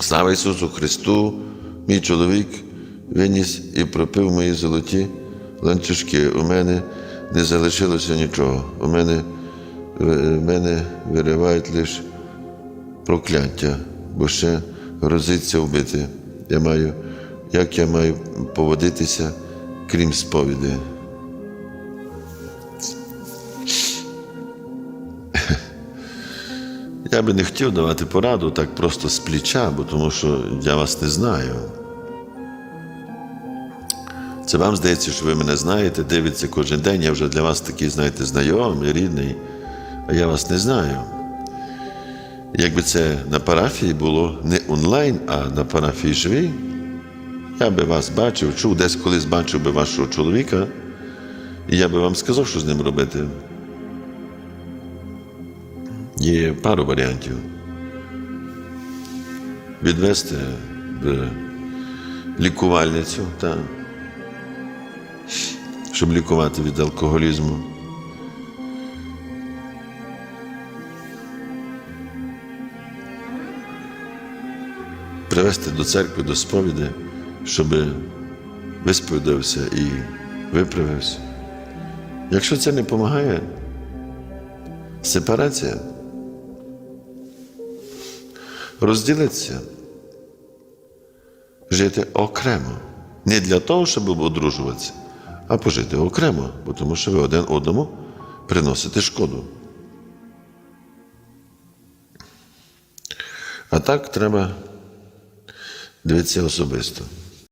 Слава Ісусу Христу, мій чоловік виніс і пропив мої золоті ланцюжки. У мене не залишилося нічого. У мене, в мене виривають лише прокляття, бо ще грозиться вбити. Я маю, як я маю поводитися, крім сповіді. Я би не хотів давати пораду так просто з плеча, бо тому що я вас не знаю. Це вам здається, що ви мене знаєте, дивиться кожен день. Я вже для вас такий, знаєте, знайомий, рідний, а я вас не знаю. Якби це на парафії було не онлайн, а на парафії живій, я би вас бачив, чув, десь колись бачив би вашого чоловіка, і я би вам сказав, що з ним робити. Є пару варіантів. Відвести в лікувальницю, та, щоб лікувати від алкоголізму. Привести до церкви, до сповіді, щоб висповідався і виправився. Якщо це не допомагає, сепарація. Розділитися, жити окремо. Не для того, щоб одружуватися, а пожити окремо, бо тому що ви один одному приносите шкоду. А так треба дивитися особисто.